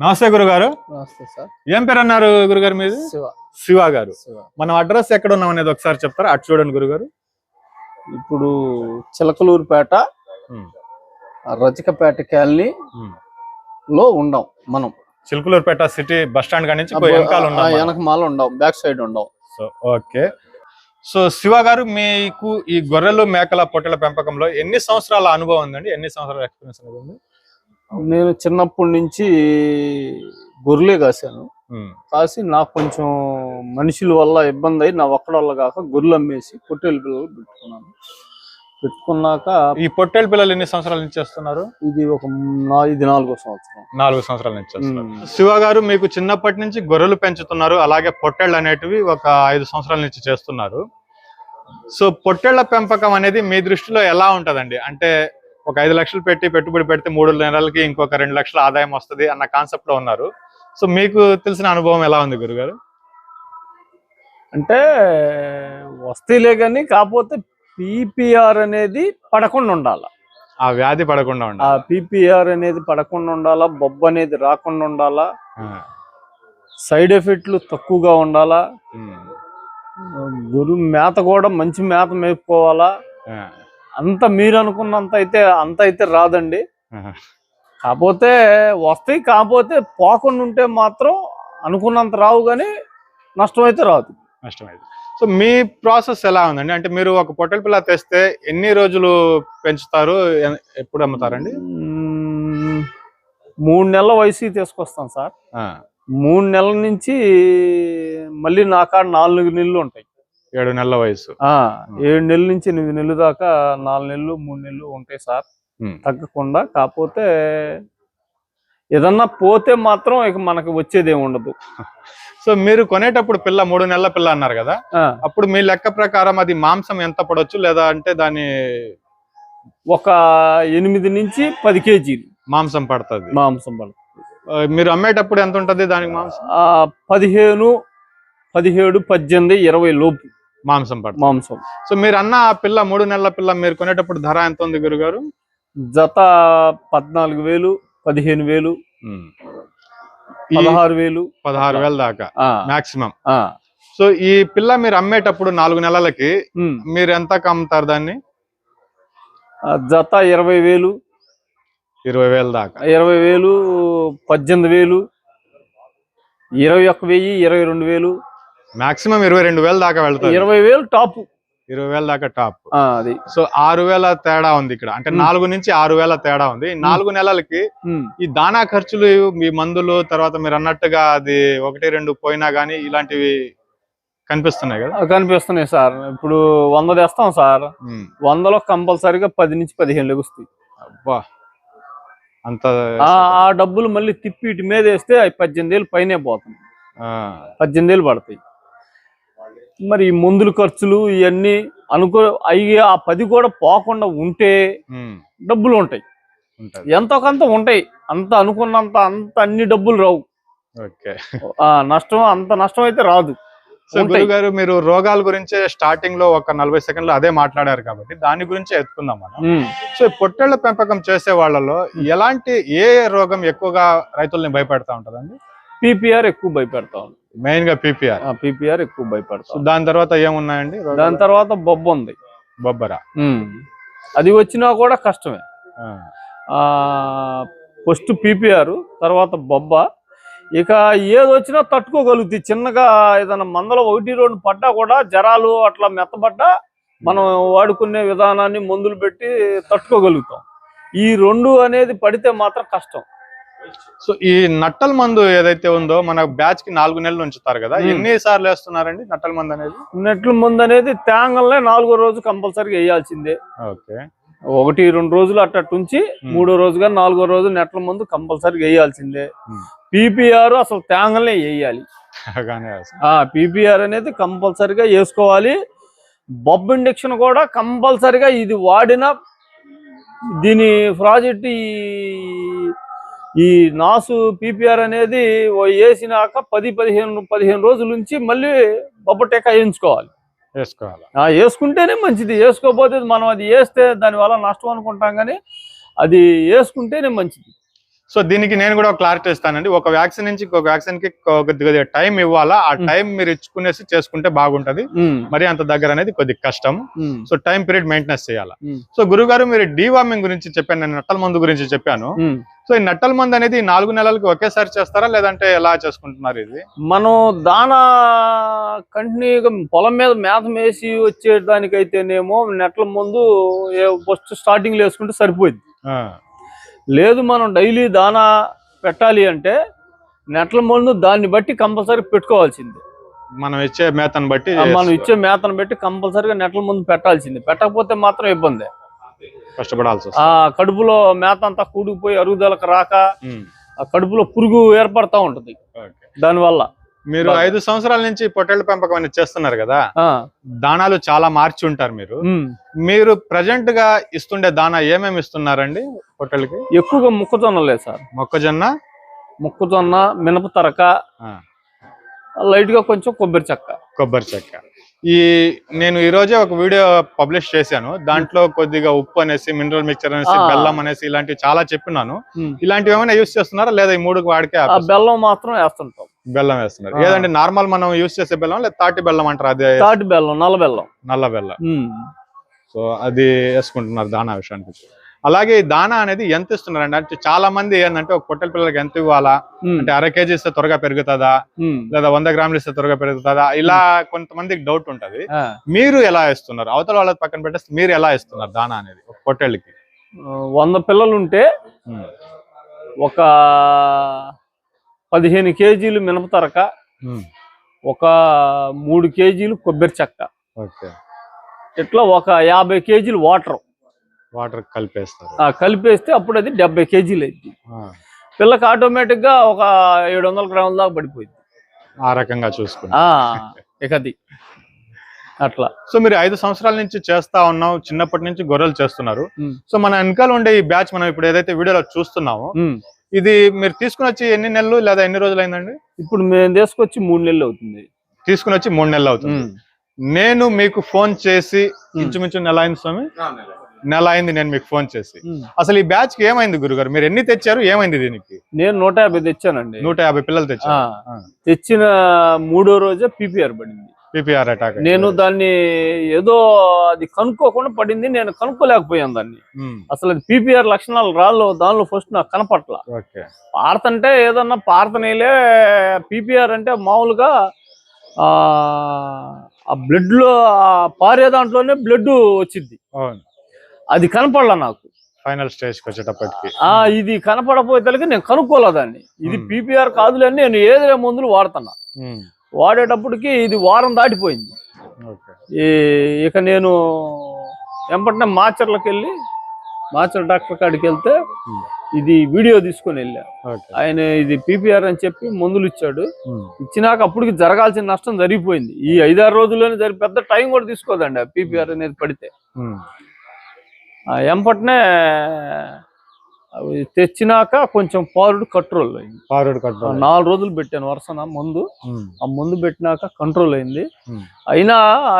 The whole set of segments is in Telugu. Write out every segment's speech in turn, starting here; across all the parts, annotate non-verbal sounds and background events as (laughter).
నమస్తే గురుగారు. నమస్తే సార్. ఏం పేరు అన్నారు గురుగారు మీది? శివ. గారు. మనం అడ్రస్ ఎక్కడ ఉన్నాం అనేది ఒకసారి చెప్తారా? అటు చూడండి గురుగారు. ఇప్పుడు చిలకలూరుపేట రజకపేట కాలనీ లో ఉండం మనం. చిలుకలూరుపేట సిటీ బస్ స్టాండ్ కాడి నుంచి పోయి వెనకాల ఆ, ఉన్నాం మనం. వెనక మాల ఉండం బ్యాక్ సైడ్ ఉండం సో ఓకే. సో శివ గారు మీకు ఈ గొర్రెలు మేకల పొట్టెల పెంపకంలో ఎన్ని సంవత్సరాల అనుభవం ఉందండి? ఎన్ని సంవత్సరాల ఎక్స్పీరియన్స్ అనేది ఉంది? నేను చిన్నప్పటి నుంచి గొర్రెలే కాసాను ఉమ్, కాసి నాకు కొంచెం మనుషుల వల్ల ఇబ్బంది అయ్యి నా ఒక్కడ వల్ల కాక గొర్రెలు అమ్మేసి పొట్టేలు పిల్లలు పెట్టుకున్నాను. పెట్టుకున్నాక ఈ పొట్టేల పిల్లలు ఎన్ని సంవత్సరాల నుంచి చేస్తున్నారు? ఇది ఒక ఇది నాలుగో సంవత్సరం. నాలుగు సంవత్సరాల నుంచి. శివ గారు మీకు చిన్నప్పటి నుంచి గొర్రెలు పెంచుతున్నారు అలాగే పొట్టేళ్ళు అనేటివి ఒక ఐదు సంవత్సరాల నుంచి చేస్తున్నారు. సో పొట్టేళ్ళ పెంపకం అనేది మీ దృష్టిలో ఎలా ఉంటదండి? అంటే ఒక ఐదు లక్షలు పెట్టి పెట్టుబడి పెడితే మూడు నెలలకి ఇంకొక రెండు లక్షల ఆదాయం వస్తది అన్న కాన్సెప్ట్లో ఉన్నారు. సో మీకు తెలిసిన అనుభవం ఎలా ఉంది గురుగారు? అంటే వస్తేలే కానీ కాకపోతే పీపీఆర్ అనేది పడకుండా ఉండాలి. ఆ వ్యాధి పడకుండా ఆ ఉండాలి పీపీఆర్ అనేది పడకుండా ఉండాలా బొబ్బ అనేది రాకుండా ఉండాలా ఆ, సైడ్ ఎఫెక్ట్లు తక్కువగా ఉండాలా. గురు మేత కూడా మంచి మేత మేపుకోవాలా. ఆ, అంత మీరు అనుకున్నంత అయితే అంత అయితే రాదండి. కాకపోతే వస్తాయి కాకపోతే పోకుండా ఉంటే మాత్రం అనుకున్నంత రావు కానీ నష్టం అయితే రాదు. నష్టమైంది సో మీ ప్రాసెస్ ఎలా ఉందండి? అంటే మీరు ఒక పొట్టెల పిల్ల తెస్తే ఎన్ని రోజులు పెంచుతారు? ఎప్పుడు అమ్ముతారండి? మ్మ్. మూడు నెలల వయసు తీసుకొస్తాం సార్. మూడు నెలల నుంచి మళ్ళీ నా కాడ నాలుగు నెలలు ఉంటాయి. ఏడు నెలల వయసు. ఆ ఏడు నెలల నుంచి ఎనిమిది నెలలు దాకా నాలుగు నెలలు మూడు నెలలు ఉంటాయి సార్. తగ్గకుండా కాకపోతే ఏదన్నా పోతే మాత్రం ఇక మనకి వచ్చేది ఏమి ఉండదు. (laughs) సో మీరు కొనేటప్పుడు పిల్ల మూడు నెలల పిల్ల అన్నారు కదా? అప్పుడు మీ లెక్క ప్రకారం అది మాంసం ఎంత పడవచ్చు? లేదా అంటే దాని ఒక ఎనిమిది నుంచి పది కేజీలు మాంసం పడుతుంది. మాంసం పడుతుంది మీరు అమ్మేటప్పుడు ఎంత ఉంటది దానికి మాంసం? పదిహేను పదిహేడు పద్దెనిమిది ఇరవై లోపు. మాంసం పడుతుంది మాంసం. సో మీరు అన్న ఆ పిల్ల మూడు నెలల పిల్ల మీరు కొనేటప్పుడు ధర ఎంత ఉంది గురుగారు? జత పద్నాలుగు వేలు పదిహేను వేలు పదహారు వేలు. పదహారు వేల దాకా మాక్సిమం. సో ఈ పిల్ల మీరు అమ్మేటప్పుడు నాలుగు నెలలకి. మీరు ఎంత అమ్ముతారు దాన్ని? జత ఇరవై వేలు. ఇరవై వేల దాకా. ఇరవై వేలు పద్దెనిమిది వేలు ఇరవై ఒక్క వెయ్యి ఇరవై రెండు వేలు. మాక్సిమం ఇరవై రెండు వేల దాకా వెళ్తారు ఇరవై వేలు టాప్. ఇరవై వేల దాకా టాప్. అది. సో ఆరు వేల తేడా ఉంది ఇక్కడ. అంటే. నాలుగు నుంచి ఆరు వేల తేడా ఉంది. నాలుగు నెలలకి. ఈ దానా ఖర్చులు మీ మందులు తర్వాత మీరు అన్నట్టుగా అది ఒకటి రెండు పోయినా గానీ ఇలాంటివి కనిపిస్తున్నాయి కదా? కనిపిస్తున్నాయి సార్. ఇప్పుడు వంద తెస్తాం సార్. వందలో కంపల్సరిగా పది నుంచి పదిహేను లెగుస్తాయి అబ్బా! అంత ఆ డబ్బులు మళ్ళీ తిప్పి ఇటు మీద వేస్తే పద్దెనిమిది వేలు పైనే పోతుంది ఆ, పద్దెనిమిది వేలు పడతాయి. మరి మందుల ఖర్చులు ఇవన్నీ అనుకో అవి ఆ పది కూడా పోకుండా ఉంటే డబ్బులు ఉంటాయి. ఎంతో కొంత ఉంటాయి. అంత అనుకున్నంత అంత అన్ని డబ్బులు రావు. ఓకే. ఆ నష్టం అంత నష్టం అయితే రాదు. సో. గురుగారు మీరు రోగాల గురించే స్టార్టింగ్లో ఒక నలభై సెకండ్లు అదే మాట్లాడారు కాబట్టి దాని గురించి ఎత్తుకుందాం మనం. సో ఈ పొట్టేళ్ళ పెంపకం చేసే వాళ్ళలో ఎలాంటి ఏ రోగం ఎక్కువగా రైతుల్ని భయపెడతా ఉంటదండి? పీపీఆర్ ఎక్కువ భయపెడతాం మెయిన్గా పీపీఆర్ పీపీఆర్ ఎక్కువ భయపెడతాం. దాని తర్వాత ఏమున్నాయండి? దాని తర్వాత బొబ్బ ఉంది. బొబ్బర. అది వచ్చినా కూడా కష్టమే. ఆ, ఫస్ట్ పీపీఆర్ తర్వాత బొబ్బ. ఇక ఏది వచ్చినా తట్టుకోగలుగుతాయి. చిన్నగా ఏదైనా మందలో ఒకటి రెండు పడ్డా కూడా జరాలు అట్లా మెత్తబడ్డా మనం వాడుకునే విధానాన్ని మందులు పెట్టి తట్టుకోగలుగుతాం. ఈ రెండు అనేది పడితే మాత్రం కష్టం. సో ఈ నట్టల మందు ఏదైతే ఉందో మన బ్యాచ్కి నాలుగు నెలలు ఉంచుతారు కదా. ఎన్ని సార్లు వేస్తున్నారండి నట్టల మందు అనేది? నెట్ల మందు అనేది తేంగల్నే నాలుగో రోజు కంపల్సరీగా వేయాల్సిందే. ఓకే. ఒకటి రెండు రోజులు అట్టట్టు ఉంచి మూడో రోజుగా నాలుగో రోజు నెట్ల మందు కంపల్సరీగా వేయాల్సిందే. పీపీఆర్ అసలు తేంగల్నే వేయాలి. పీపీఆర్ అనేది కంపల్సరిగా వేసుకోవాలి. బొబ్బ ఇండక్షన్ కూడా కంపల్సరిగా ఇది వాడిన దీని ప్రాజెక్ట్ ఈ ఈ నాసు పీపీఆర్ అనేది వేసినాక పది పదిహేను పదిహేను రోజుల నుంచి మళ్ళీ బొబ్బ టెక్క వేయించుకోవాలి. వేసుకోవాలి. ఆ వేసుకుంటేనే మంచిది. వేసుకోకపోతే మనం అది వేస్తే దానివల్ల నష్టం అనుకుంటాం కానీ అది వేసుకుంటేనే మంచిది. సో దీనికి నేను కూడా క్లారిటీ ఇస్తానండి. ఒక వ్యాక్సిన్ నుంచి ఇంకొక వ్యాక్సిన్కి కొద్దిగా టైం ఇవ్వాలా? ఆ. టైం మీరు ఇచ్చుకునేసి చేసుకుంటే బాగుంటది. మరి అంత దగ్గర అనేది కొద్దిగా కష్టం. సో టైం పీరియడ్ మెయింటెనెన్స్ చేయాలి? సో గురుగారు మీరు డీవార్మింగ్ గురించి చెప్పాను నేను నట్టల మందు గురించి చెప్పాను. సో ఈ నట్టల మందు అనేది నాలుగు నెలలకి ఒకేసారి చేస్తారా? లేదంటే ఎలా చేసుకుంటున్నారు ఇది? మనం దానా కంటిన్యూగా పొలం మీద మేత మేసి వచ్చేదానికైతేనేమో నెట్ల ముందు ఫస్ట్ స్టార్టింగ్ వేసుకుంటే సరిపోయింది లేదు మనం డైలీ దానా పెట్టాలి అంటే నెట్ల ముందు దాన్ని బట్టి కంపల్సరీ పెట్టుకోవాల్సింది. మనం ఇచ్చే మేతను బట్టి మనం ఇచ్చే మేతను బట్టి కంపల్సరీగా నెట్ల ముందు పెట్టాల్సింది. పెట్టకపోతే మాత్రం ఇబ్బంది. కష్టపడాల్సి ఆ కడుపులో మేత అంతా కూడుకుపోయి అరుగుదలకు రాక ఆ కడుపులో పురుగు ఏర్పడతా ఉంటది. దానివల్ల. మీరు. ఐదు సంవత్సరాల నుంచి పొట్టేళ్ళ పెంపకం అనేది చేస్తున్నారు కదా దానాలు చాలా మార్చి ఉంటారు మీరు. మీరు ప్రజెంట్గా ఇస్తుండే దానా ఏమేమి ఇస్తున్నారండి పొట్టేళ్ళకి ఎక్కువగా మొక్కజొన్నలే సార్. మొక్కజొన్న? మొక్కజొన్న మినప తరక లైట్గా కొంచెం కొబ్బరి చెక్క. కొబ్బరి చెక్క. ఈ నేను ఈ రోజే ఒక వీడియో పబ్లిష్ చేశాను దాంట్లో కొద్దిగా ఉప్పు అనేసి మినరల్ మిక్చర్ అనేసి. బెల్లం అనేసి ఇలాంటివి చాలా చెప్పినాను. ఇలాంటివి ఏమైనా యూస్ చేస్తున్నారా లేదా ఈ మూడుకి వాడికే? బెల్లం మాత్రం వేస్తుంటాం బెల్లం వేస్తున్నారు. ఏదంటే నార్మల్ మనం యూస్ చేసే బెల్లం లేదా తాటి బెల్లం అంటారు అదే తాటి బెల్లం నల్ల బెల్లం నల్ల బెల్లం. సో అది వేసుకుంటున్నారు దానా విషయానికి అలాగే దానా అనేది ఎంత ఇస్తున్నారండి? అంటే చాలా మంది ఏంటంటే ఒక పొట్టెల పిల్లలకి ఎంత ఇవ్వాలా. అంటే అర కేజీ ఇస్తే త్వరగా పెరుగుతుందా. లేదా వంద గ్రాములు ఇస్తే త్వరగా పెరుగుతుందా? ఇలా కొంతమందికి డౌట్ ఉంటది. మీరు ఎలా ఇస్తున్నారు? అవతల వాళ్ళ పక్కన పెట్టేసి మీరు ఎలా ఇస్తున్నారు దానా అనేది ఒక పొట్టేళ్ళకి? వంద పిల్లలు ఉంటే. ఒక పదిహేను కేజీలు మినప తరక ఉమ్. ఒక మూడు కేజీలు కొబ్బరి చెక్క. ఓకే. ఇట్లా ఒక యాభై కేజీలు వాటర్. వాటర్ కలిపేస్తారు. కలిపేస్తే అప్పుడు అది డెబ్బై కేజీలు అయింది. పిల్లకి ఆటోమేటిక్గా ఒక ఏడు వందల గ్రాముల దాకా పడిపోయింది. ఆ రకంగా చూసుకుంటారు ఆ, ఇక అది. అట్లా. సో మీరు ఐదు సంవత్సరాల నుంచి చేస్తా ఉన్నాం చిన్నప్పటి నుంచి గొర్రెలు చేస్తున్నారు. సో మన వెనకాల ఉండే ఈ బ్యాచ్ మనం ఇప్పుడు ఏదైతే వీడియోలో చూస్తున్నామో. ఇది మీరు తీసుకుని వచ్చి ఎన్ని నెలలు లేదా ఎన్ని రోజులు అయిందండి? ఇప్పుడు మేము తీసుకొచ్చి మూడు నెలలు అవుతుంది. తీసుకుని వచ్చి మూడు నెలలు అవుతుంది. నేను మీకు ఫోన్ చేసి. ఇంచుమించు నెల అయింది స్వామి? నెల అయింది నేను మీకు ఫోన్ చేసి. అసలు ఈ బ్యాచ్కి ఏమైంది గురుగారు? మీరు ఎన్ని తెచ్చారు? ఏమైంది దీనికి? నేను నూట యాభై తెచ్చానండి. నూట యాభై పిల్లలు ఆ, తెచ్చారు తెచ్చిన మూడో రోజే పీపీఆర్ పడింది. పిపిఆర్ అటాక్ నేను దాన్ని ఏదో అది కనుక్కోకుండా పడింది నేను కనుక్కోలేకపోయాను దాన్ని. అసలు అది పీపీఆర్ లక్షణాలు రాళ్ళు దానిలో ఫస్ట్ నాకు కనపట్ల. ఓకే. పారతంటే ఏదన్నా పారతనేలే పీపీఆర్ అంటే మామూలుగా ఆ బ్లడ్లో పారే దాంట్లోనే బ్లడ్ వచ్చింది అవును. అది కనపడలా నాకు. ఫైనల్ స్టేజ్ వచ్చేటప్పటికి. ఆ ఇది కనపడపోయేసరికి నేను కనుక్కోలే దాన్ని. ఇది. పీపీఆర్ కాదులే అని నేను ఏదో మందులు వాడుతున్నా. ఉమ్. వాడేటప్పటికి ఇది వారం దాటిపోయింది. ఇక నేను వెంపటనే మాచర్లకు వెళ్ళి మాచర్ డాక్టర్ కాడికి వెళ్తే ఉమ్. ఇది వీడియో తీసుకొని వెళ్ళా. ఆయన ఇది పీపీఆర్ అని చెప్పి మందులు ఇచ్చాడు. ఇచ్చినాక అప్పటికి జరగాల్సిన నష్టం జరిగిపోయింది. ఈ ఐదారు రోజుల్లోనే జరి పెద్ద టైం కూడా తీసుకోదండి ఆ పీపీఆర్ అనేది పడితే. వెంపటనే అవి తెచ్చినాక కొంచెం పారుడు కంట్రోల్ అయింది. ఆ కంట్రోల్ నాలుగు రోజులు పెట్టాను వరుసన మందు. ఆ మందు పెట్టినాక కంట్రోల్ అయింది. అయినా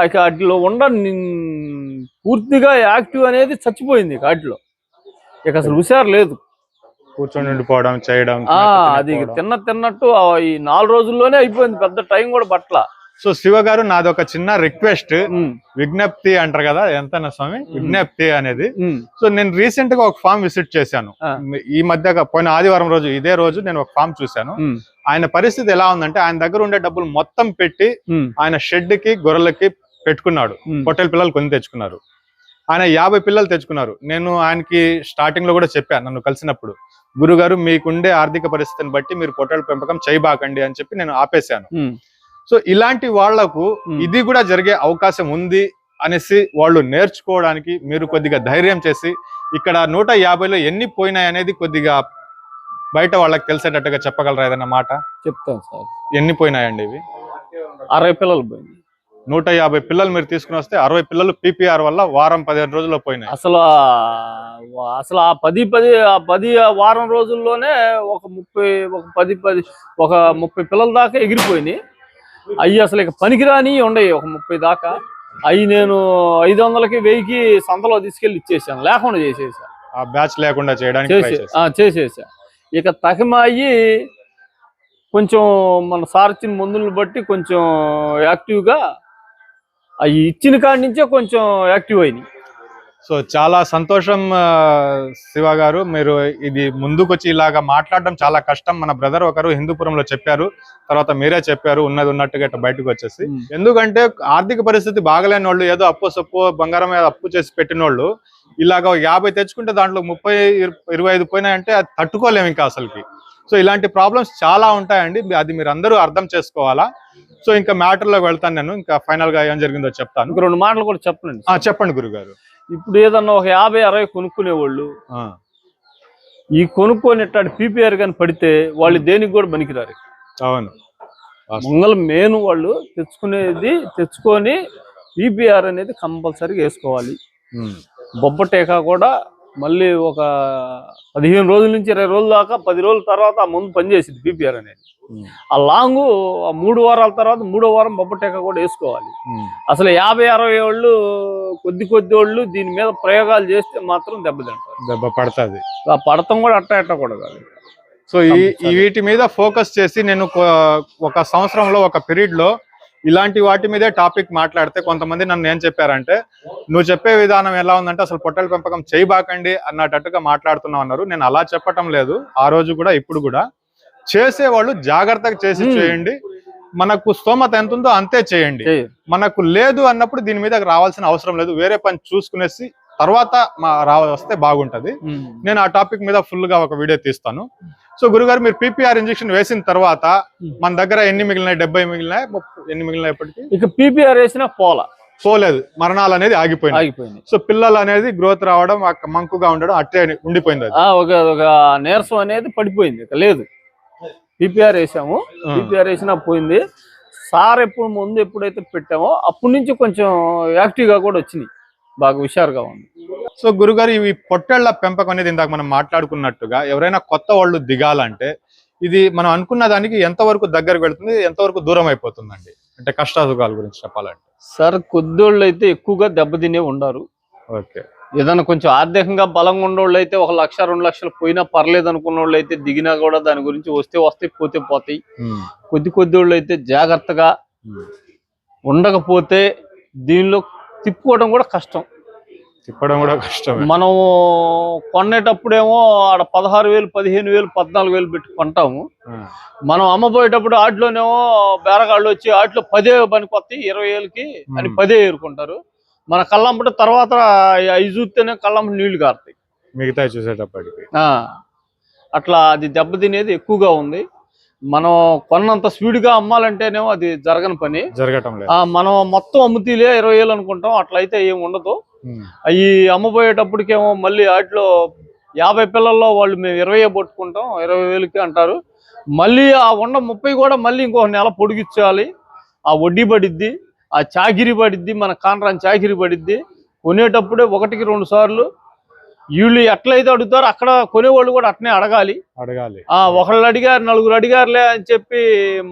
ఇక వాటిలో ఉండ పూర్తిగా యాక్టివ్ అనేది చచ్చిపోయింది ఇక వాటిలో ఇక అసలు హుషారు లేదు. కూర్చొని చేయడం. అది తిన్న తిన్నట్టు ఈ నాలుగు రోజుల్లోనే అయిపోయింది. పెద్ద టైం కూడా పట్ల. సో శివ గారు నాది ఒక చిన్న రిక్వెస్ట్. విజ్ఞప్తి అంటారు కదా ఎంత స్వామి? విజ్ఞప్తి అనేది. సో నేను రీసెంట్గా ఒక ఫామ్ విజిట్ చేశాను. ఈ మధ్య పోయిన ఆదివారం రోజు ఇదే రోజు నేను ఒక ఫామ్ చూశాను. ఆయన పరిస్థితి ఎలా ఉందంటే ఆయన దగ్గర ఉండే డబ్బులు మొత్తం పెట్టి ఆయన షెడ్కి గొర్రెలకి పెట్టుకున్నాడు. పొట్టేల పిల్లలు కొని తెచ్చుకున్నారు. ఆయన యాభై పిల్లలు తెచ్చుకున్నారు. నేను ఆయనకి స్టార్టింగ్లో కూడా చెప్పాను నన్ను కలిసినప్పుడు. గురుగారు మీకుండే ఆర్థిక పరిస్థితిని బట్టి మీరు పొట్టేల పెంపకం చేయబాకండి అని చెప్పి నేను ఆపేశాను. సో ఇలాంటి వాళ్ళకు. ఇది కూడా జరిగే అవకాశం ఉంది అనేసి వాళ్ళు నేర్చుకోవడానికి మీరు కొద్దిగా ధైర్యం చేసి ఇక్కడ నూట యాభైలో ఎన్ని పోయినాయి అనేది కొద్దిగా బయట వాళ్ళకి తెలిసేటట్టుగా చెప్పగలరా ఏదన్నా మాట? చెప్తాను సార్. ఎన్ని పోయినాయండి ఇవి? అరవై పిల్లలు పోయింది నూట యాభై పిల్లలు మీరు తీసుకుని వస్తే అరవై పిల్లలు పీపీఆర్ వల్ల వారం పదిహేను రోజుల్లో పోయినాయి. అసలు అసలు ఆ పది పది ఆ పది వారం రోజుల్లోనే ఒక ముప్పై ఒక పది పది ఒక ముప్పై పిల్లల దాకా ఎగిరిపోయినాయి. అవి అసలు ఇక పనికిరాని ఉండయి ఒక ముప్పై దాకా. అవి నేను ఐదు వందలకి వెయ్యికి సంతలో తీసుకెళ్ళి ఇచ్చేసాను. లేకుండా చేసేసా. ఆ బ్యాచ్ లేకుండా చేయడానికి చేసేసా. ఇక తహిమాయి కొంచెం మన సార్చిన మందులను బట్టి కొంచెం యాక్టివ్గా అవి ఇచ్చిన కాడి నుంచే కొంచెం యాక్టివ్ అయినాయి. సో చాలా సంతోషం శివ గారు. మీరు ఇది ముందుకొచ్చి ఇలాగా మాట్లాడడం చాలా కష్టం. మన బ్రదర్ ఒకరు హిందూపురంలో చెప్పారు. తర్వాత మీరే చెప్పారు. ఉన్నది ఉన్నట్టుగా ఇట్లా బయటకు వచ్చేసి. ఎందుకంటే ఆర్థిక పరిస్థితి బాగలేని వాళ్ళు ఏదో అప్పు సప్పు బంగారం మీద అప్పు చేసి పెట్టిన వాళ్ళు ఇలాగ యాభై తెచ్చుకుంటే దాంట్లో ముప్పై ఇర- ఇరవై ఐదు పోయినాయంటే అది తట్టుకోలేము ఇంకా అసలుకి. సో ఇలాంటి ప్రాబ్లమ్స్ చాలా ఉంటాయండి. అది మీరు అందరూ అర్థం చేసుకోవాలా? సో ఇంకా మ్యాటర్లోకి వెళ్తాను నేను. ఇంకా ఫైనల్గా ఏం జరిగిందో చెప్తాను. రెండు మాటలు కూడా చెప్పనండి ఆ, చెప్పండి గురుగారు. ఇప్పుడు ఏదన్నా ఒక యాభై అరవై కొనుక్కునేవాళ్ళు. ఈ కొనుక్కొని ఇట్లాంటి పీపీఆర్ కానీ పడితే వాళ్ళు దేనికి కూడా పనికిరారు. అవును. మంగళ మెయిన్ వాళ్ళు తెచ్చుకునేది తెచ్చుకొని పీపీఆర్ అనేది కంపల్సరీగా వేసుకోవాలి. బొబ్బ టీకా కూడా మళ్ళీ ఒక పదిహేను రోజుల నుంచి ఇరవై రోజుల దాకా పది రోజుల తర్వాత ఆ ముందు పనిచేసింది పీపీఆర్ అనేది. ఆ లాంగ్ ఆ మూడు వారాల తర్వాత మూడో వారం బొబ్బ టీకా కూడా వేసుకోవాలి. అసలు యాభై అరవై వాళ్ళు కొద్ది కొద్ది వాళ్ళు దీని మీద ప్రయోగాలు చేస్తే మాత్రం దెబ్బతింటారు దెబ్బ పడుతుంది. ఆ పడతం కూడా అట్ట అట్ట కూడా కాదు. సో ఈ వీటి మీద ఫోకస్ చేసి నేను ఒక సంవత్సరంలో ఒక పీరియడ్లో ఇలాంటి వాటి మీదే టాపిక్ మాట్లాడితే కొంతమంది నన్ను ఏం చెప్పారంటే నువ్వు చెప్పే విధానం ఎలా ఉందంటే అసలు పొట్టల పెంపకం చేయబాకండి అన్నట్టుగా మాట్లాడుతున్నావు అన్నారు. నేను అలా చెప్పటం లేదు. ఆ రోజు కూడా ఇప్పుడు కూడా చేసేవాళ్ళు జాగ్రత్తగా చేసి. చేయండి. మనకు స్తోమత ఎంత ఉందో అంతే చేయండి. మనకు లేదు అన్నప్పుడు దీని మీద రావాల్సిన అవసరం లేదు. వేరే పని చూసుకునేసి తర్వాత మా వస్తే బాగుంటది. నేను ఆ టాపిక్ మీద ఫుల్గా ఒక వీడియో తీస్తాను. సో గురుగారు మీరు పీపీఆర్ ఇంజెక్షన్ వేసిన తర్వాత మన దగ్గర ఎన్ని మిగిలినాయి? డెబ్బై మిగిలినాయి ఎన్ని మిగిలినాయి ఇప్పటికి? ఇక పీపీఆర్ వేసిన పోల. పోలేదు. మరణాలు అనేది ఆగిపోయింది ఆగిపోయింది సో పిల్లలు అనేది గ్రోత్ రావడం మంకుగా ఉండడం అట్టే ఉండిపోయింది ఒక ఒక నీరసం అనేది పడిపోయింది. ఇక లేదు. పీపీఆర్ వేసాము. పీపీఆర్ వేసినా పోయింది. సార్ ఎప్పుడు ముందు ఎప్పుడైతే పెట్టామో అప్పటి నుంచి కొంచెం యాక్టివ్గా కూడా వచ్చినాయి. బాగా హుషారుగా ఉంది. సో గురుగారు ఇవి పొట్టేళ్ళ పెంపకం అనేది ఇందాక మనం మాట్లాడుకున్నట్టుగా ఎవరైనా కొత్త వాళ్ళు దిగాలంటే ఇది మనం అనుకున్న దానికి ఎంతవరకు దగ్గరకు వెళ్తుంది ఎంతవరకు దూరం అయిపోతుందండి? అంటే కష్టాసుఖాల గురించి చెప్పాలంటే. సార్ కొద్దోళ్ళు అయితే ఎక్కువగా దెబ్బతినే ఉండారు. ఓకే. ఏదైనా కొంచెం ఆర్థికంగా బలంగా ఉన్నోళ్ళు అయితే ఒక లక్ష రెండు లక్షలు పోయినా పర్లేదు అనుకున్న వాళ్ళు అయితే దిగినా కూడా దాని గురించి వస్తే వస్తాయి పోతే పోతాయి. కొద్ది కొద్ది వాళ్ళు అయితే జాగ్రత్తగా ఉండకపోతే దీనిలో తిప్పుకోవడం కూడా కష్టం. తిప్పడం కూడా కష్టమే. మనం కొనేటప్పుడేమో ఆడ పదహారు వేలు పదిహేను వేలు పద్నాలుగు వేలు పెట్టి కొంటాము. మనం అమ్మబోయేటప్పుడు ఆటలోనేమో బేరగాళ్ళు వచ్చి ఆటలో పదే పనికొస్తాయి ఇరవై వేలకి అని. పదే ఏరుకుంటారు. మన కళ్ళంపట తర్వాత అవి చూస్తేనే కళ్ళంపట నీళ్ళు కారుతాయి. మిగతా చూసేటప్పటికి. ఆ, అట్లా అది దెబ్బతినేది ఎక్కువగా ఉంది. మనం కొన్నంత స్పీడ్గా అమ్మాలంటేనేమో అది జరగని పని. జరగటం మనం మొత్తం అమ్ముతీలే ఇరవై వేలు అనుకుంటాం. అట్లా అయితే ఏం ఉండదు. అవి అమ్మబోయేటప్పటికేమో మళ్ళీ వాటిలో యాభై పిల్లల్లో వాళ్ళు మేము ఇరవై పట్టుకుంటాం. ఇరవై వేలకి అంటారు. మళ్ళీ ఆ ఉండ ముప్పై కూడా మళ్ళీ ఇంకో నెల పొడిగించాలి ఆ వడ్డీ పడిద్ది ఆ చాకిరి పడిద్ది మన కాంట్రాన్ చాకిరి పడిద్ది. కొనేటప్పుడే ఒకటికి రెండు సార్లు వీళ్ళు ఎట్లయితే అడుగుతారో అక్కడ కొనేవాళ్ళు కూడా అట్నే అడగాలి. అడగాలి. ఆ ఒకళ్ళు అడిగారు నలుగురు అడిగారులే అని చెప్పి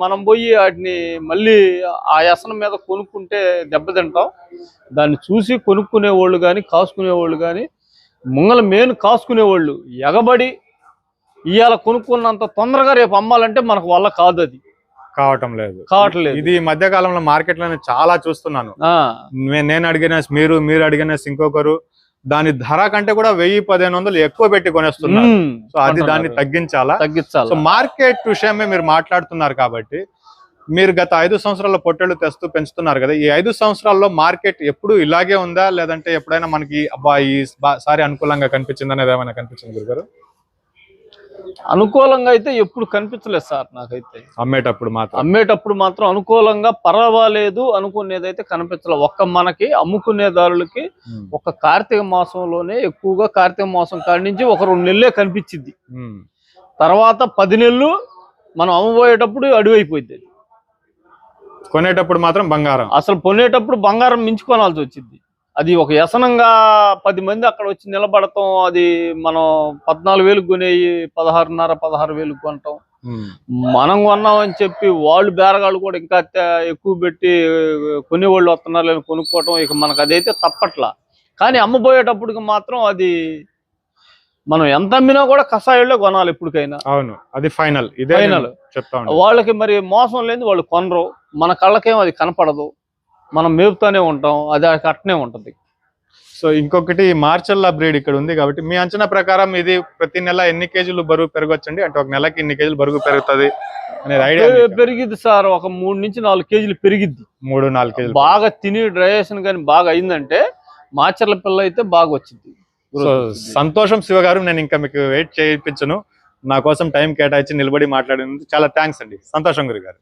మనం పోయి వాటిని మళ్ళీ ఆ వ్యసనం మీద కొనుక్కుంటే దెబ్బతింటాం దాన్ని చూసి కొనుక్కునే వాళ్ళు కానీ కాసుకునే వాళ్ళు కానీ ముంగల మేను కాసుకునే వాళ్ళు ఎగబడి ఇవాళ కొనుక్కున్నంత తొందరగా రేపు అమ్మాలంటే మనకు వల్ల కాదు అది. కావటం లేదు. కావట్లేదు ఇది మధ్య కాలంలో మార్కెట్లో చాలా చూస్తున్నాను. నేను అడిగిన మీరు మీరు అడిగిన ఇంకొకరు దాని ధర కంటే కూడా వెయ్యి పదిహేను వందలు ఎక్కువ పెట్టి కొనేస్తున్నారు. సో అది దాన్ని తగ్గించాలా? సో తగ్గించాలి మార్కెట్ విషయమే మీరు మాట్లాడుతున్నారు కాబట్టి మీరు గత ఐదు సంవత్సరాల పొట్టేళ్ళు తెస్తూ పెంచుతున్నారు కదా ఈ ఐదు సంవత్సరాల్లో మార్కెట్ ఎప్పుడు ఇలాగే ఉందా? లేదంటే ఎప్పుడైనా మనకి అబ్బా ఈ సారి అనుకూలంగా కనిపించింది? అనేది ఏమైనా కనిపించింది గురుగారు? అనుకూలంగా అయితే ఎప్పుడు కనిపించలేదు సార్ నాకైతే అమ్మేటప్పుడు మాత్రం అమ్మేటప్పుడు మాత్రం అనుకూలంగా పర్వాలేదు అనుకునేదైతే కనిపించలేదు ఒక్క మనకి అమ్ముకునేదారులకి. ఒక కార్తీక మాసంలోనే ఎక్కువగా కార్తీక మాసం కాడి నుంచి ఒక రెండు నెలలే కనిపించింది. తర్వాత పది నెలలు మనం అమ్మబోయేటప్పుడు అడుగైపోయింది అది. కొనేటప్పుడు మాత్రం బంగారం అసలు కొనేటప్పుడు బంగారం మించుకోనాల్సి వచ్చింది అది ఒక వ్యసనంగా పది మంది అక్కడ వచ్చి నిలబడటం అది మనం పద్నాలుగు వేలకు కొనేవి పదహారున్నర పదహారు వేలకు కొనటం. మనం కొన్నామని చెప్పి వాళ్ళు బేరగాళ్ళు కూడా ఇంకా ఎక్కువ పెట్టి కొనేవాళ్ళు వస్తున్నారు లేని కొనుక్కోవటం ఇక మనకు అదైతే తప్పట్లా. కానీ అమ్మబోయేటప్పటికి మాత్రం అది మనం ఎంత అమ్మినా కూడా కషాయాల్లో కొనాలి ఇప్పటికైనా. అవును. అది ఫైనల్. ఇదే Final. నేను చెప్తా ఉంటాను వాళ్ళకి మరి మోసం లేని వాళ్ళు కొనరు. మన కళ్ళకేం అది కనపడదు. మనం మేపుతూనే ఉంటాం అది అట్నే ఉంటది. సో ఇంకొకటి మార్చల్లా బ్రీడ్ ఇక్కడ ఉంది కాబట్టి మీ అంచనా ప్రకారం ఇది ప్రతి నెల ఎన్ని కేజీలు బరువు పెరగొచ్చండి? అంటే ఒక నెలకి ఇన్ని కేజీలు బరువు పెరుగుతుంది అనేది ఐడియా పెరిగిద్ది సార్ ఒక మూడు నుంచి నాలుగు కేజీలు పెరిగిద్ది. మూడు నాలుగు కేజీలు బాగా తిని డ్రైజేషన్ కానీ బాగా అయిందంటే మాచర్ల పిల్ల అయితే బాగా వచ్చింది సంతోషం శివ గారు నేను ఇంకా మీకు వెయిట్ చేయించను. నా కోసం టైం కేటాయించి నిలబడి మాట్లాడినందుకు చాలా థ్యాంక్స్ అండి. సంతోషం గురి గారు